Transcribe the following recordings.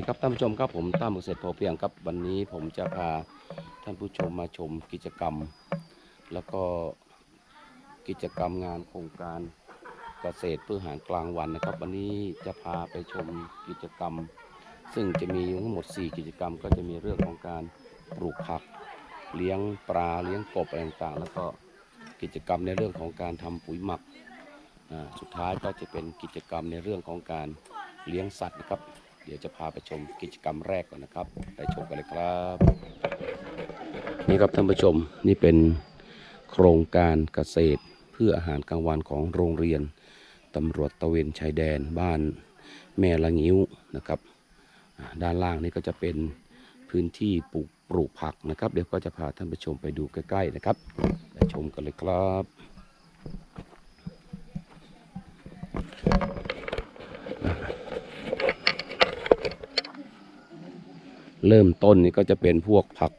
ดีครับท่านผู้ชมครับผมตั้มเกษตรพอเพียงครับวันนี้ผมจะพาท่านผู้ชมมาชมกิจกรรม แล้วก็กิจกรรมงานโครงการเกษตรเพื่ออาหารกลางวันนะครับ วันนี้จะพาไปชมกิจกรรม ซึ่งจะมีทั้งหมด 4 กิจกรรม ก็จะมีเรื่องของการปลูกผัก เลี้ยงปลาเลี้ยงกบอะไรต่างๆแล้วก็กิจกรรมในเรื่องของการทำปุ๋ยหมักอ่าสุดท้ายก็จะเป็นกิจกรรมในเรื่องของการเลี้ยงสัตว์นะครับ ดี๋ยวจะพาไปชมกิจกรรมแรกก่อนนะครับ ไปชมกันเลยครับ นี่ครับท่านผู้ชมนี่เป็นโครงการเกษตรเพื่ออาหารกลางวันของโรงเรียนตำรวจตะเวนชายแดนบ้านแม่ละงิ้วนะครับ ด้านล่างนี่ก็จะเป็นพื้นที่ปลูกปลูกผักนะครับ เดี๋ยวก็จะพาท่านผู้ชมไปดูใกล้ๆนะครับไปชมกันเลยครับ เริ่มต้นนี่ก็จะเป็นพวกผัก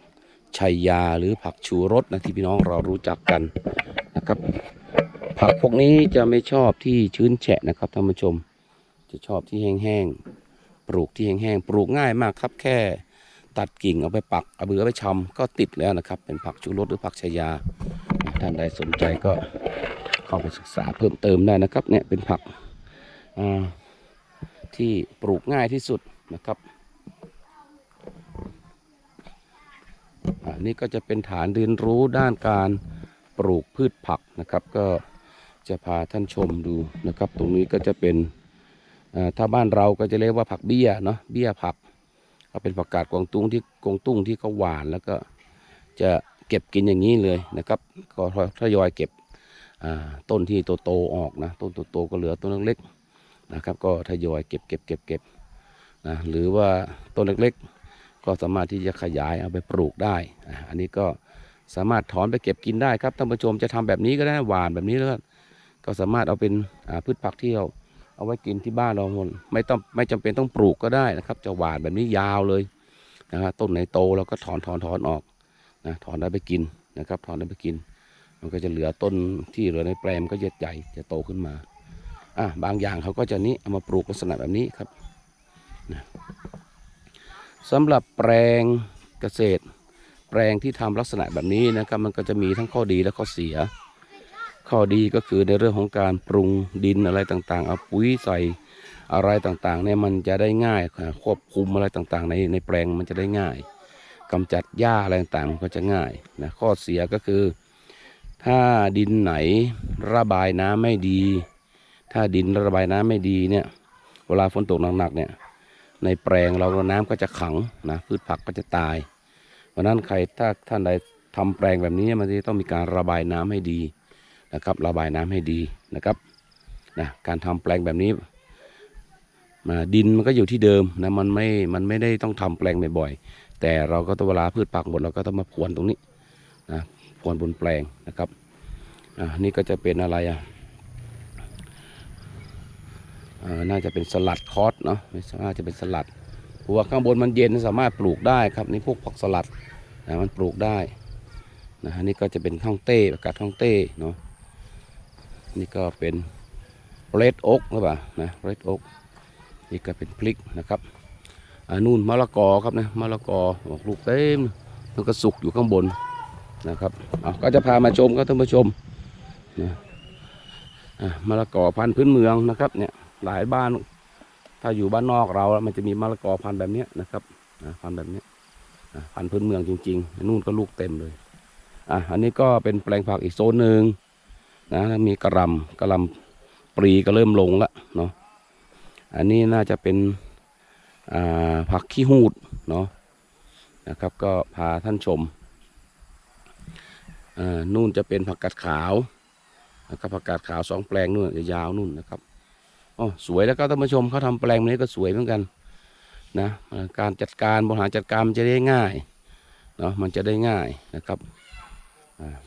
ชัยยาหรือผักชูรสนะที่พี่น้องเรารู้จักกันนะครับ ผักพวกนี้จะไม่ชอบที่ชื้นแฉะนะครับท่านผู้ชม จะชอบที่แห้งๆปลูกที่แห้งๆปลูกง่ายมากครับแค่ตัดกิ่งเอาไปปักเอาเบือไปชำก็ติดแล้วนะครับ เป็นผักชูรสหรือผักชายา ท่านใดสนใจก็เข้าไปศึกษาเพิ่มเติมได้นะครับเนี่ยเป็นผักที่ปลูกง่ายที่สุดนะครับ นนี้ก็จะเป็นฐานเรียนรู้ด้านการปลูกพืชผักนะครับ ก็จะพาท่านชมดูนะครับ ตรงนี้ก็จะเป็นถ้าบ้านเราก็จะเรียกว่าผักเบี้ยเนาะเบี้ยผักก็เป็นผักกาดกวางตุ้งที่กวางตุ้งที่เขาหวานแล้วก็จะเก็บกินอย่างนี้เลยนะครับ ก็ทยอยเก็บต้นที่โตๆออกนะต้นโตๆก็เหลือต้นเล็กๆนะครับ ก็ทยอยเก็บเก็บเก็บเก็บนะหรือว่าต้นเล็กๆ ก็สามารถที่จะขยายเอาไปปลูกได้ อันนี้ก็สามารถถอนไปเก็บกินได้ครับท่านผู้ชมจะทำแบบนี้ก็ได้หวานแบบนี้แล้วก็สามารถเอาเป็นพืชผักที่เราเอาไว้กินที่บ้านเราหมดไม่ต้องไม่จำเป็นต้องปลูกก็ได้นะครับ จะหวานแบบนี้ยาวเลยนะฮะต้นไหนโตเราก็ถอนถอนถอนออกนะถอนได้ไปกินนะครับ ถอนได้ไปกิน มันก็จะเหลือต้นที่เหลือในแปลงก็จะใหญ่จะโตขึ้นมาอะบางอย่างเขาก็จะนี้เอามาปลูกลักษณะแบบนี้ครับนะ สำหรับแปลงเกษตร แปลงที่ทำลักษณะแบบนี้นะครับมันก็จะมีทั้งข้อดีและข้อเสีย ข้อดีก็คือในเรื่องของการปรุงดินอะไรต่างๆเอาปุ๋ยใส่อะไรต่างๆเนี่ยมันจะได้ง่ายควบคุมอะไรต่างๆ ในในแปลงมันจะได้ง่ายกำจัดหญ้าอะไรต่างๆมันก็จะง่ายนะข้อเสียก็คือ ถ้าดินไหนระบายน้ำไม่ดี ถ้าดินระบายน้ำไม่ดีเนี่ยเวลาฝนตกหนักๆเนี่ย ในแปลงเราน้ำก็จะขังนะพืชผักก็จะตาย เพราะนั้นใครถ้าท่านใดทำแปลงแบบนี้มันจะต้องมีการระบายน้ำให้ดีนะครับ ระบายน้ำให้ดีนะครับนะการทำแปลงแบบนี้มาดินมันก็อยู่ที่เดิมนะมันไม่มันไม่ได้ต้องทำแปลงบ่อยๆแต่เราก็ต้องเวลาพืชผักหมดเราก็ต้องมาพรวนตรงนี้นะพรวนบนแปลงนะครับอ่านี่ก็จะเป็นอะไรอะ น่าจะเป็นสลัดคอสเนาะไม่ใช่น่าจะเป็นสลัดเพราะว่าข้างบนมันเย็นสามารถปลูกได้ครับนี่พวกผักสลัดนะมันปลูกได้นะอันนี่ก็จะเป็นข้าวเต้อากาศข้าวเต้เนาะนี่ก็เป็นเรดโอ๊กหรือเปล่านะเรดโอ๊กนี่ก็เป็นพริกนะครับอ่านู่นมะละกอครับนะมะละกอออกลูกเต็มมันก็สุกอยู่ข้างบนนะครับเอาก็จะพามาชมครับท่านผู้ชมนะอ่ามะละกอพันธุ์พื้นเมืองนะครับเนี่ย หลายบ้าน ถ้าอยู่บ้านนอกเรา มันจะมีมะละกอพันธุ์แบบนี้นะครับอ่าพันธุ์แบบนี้พันธุ์พื้นเมืองจริงๆนู่นก็ลูกเต็มเลยอะอันนี้ก็เป็นแปลงผักอีกโซนหนึ่งนะมีกระลำกระลำปรีก็เริ่มลงล้วเนาะอันนี้น่าจะเป็นผักขี้หูดเนาะนะครับก็พาท่านชมอ่านู่นจะเป็นผักกาดขาวนะครับผักกาดขาวสองแปลงนู่นยาวนู่นนะครับ อ๋อสวยแล้วก็ท่านผู้ชมเขาทำแปลงนี้ก็สวยเหมือนกันนะการจัดการบริหารจัดการมันจะได้ง่ายเนาะมันจะได้ง่ายนะครับ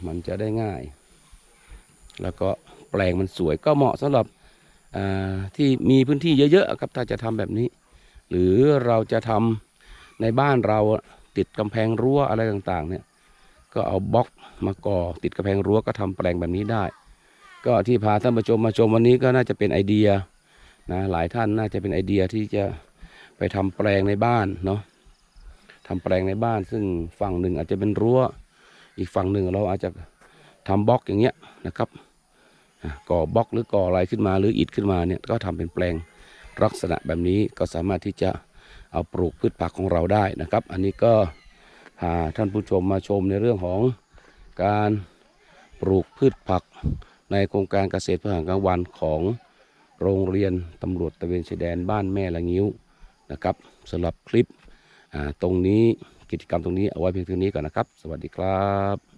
มันจะได้ง่าย แล้วก็แปลงมันสวยก็เหมาะสำหรับที่มีพื้นที่เยอะๆครับถ้าจะทำแบบนี้ หรือเราจะทำในบ้านเราติดกำแพงรั้วอะไรต่างๆเนี่ยก็เอาบล็อกมาก่อติดกำแพงรั้วก็ทำแปลงแบบนี้ได้ ก็ที่พาท่านผู้ชมมาชมวันนี้ก็น่าจะเป็นไอเดีย นะหลายท่านน่าจะเป็นไอเดียที่จะไปทำแปลงในบ้านเนาะทำแปลงในบ้าน ซึ่งฝั่งหนึ่งอาจจะเป็นรั้ว อีกฝั่งหนึ่งเราอาจจะทำบล็อกอย่างเงี้ยนะครับก่อบล็อกหรือก่ออะไรขึ้นมาหรืออิฐขึ้นมาเนี่ยก็ทำเป็นแปลงลักษณะแบบนี้ก็สามารถที่จะเอาปลูกพืชผักของเราได้นะครับ อันนี้ก็พาท่านผู้ชมมาชมในเรื่องของการปลูกพืชผักในโครงการเกษตรเพื่ออาหารกลางวันของ โรงเรียนตำรวจตะเวนชายแดนบ้านแม่ละงิ้วนะครับสำหรับคลิปตรงนี้กิจกรรมตรงนี้เอาไว้เพียงเท่านี้ก่อนนะครับ สวัสดีครับ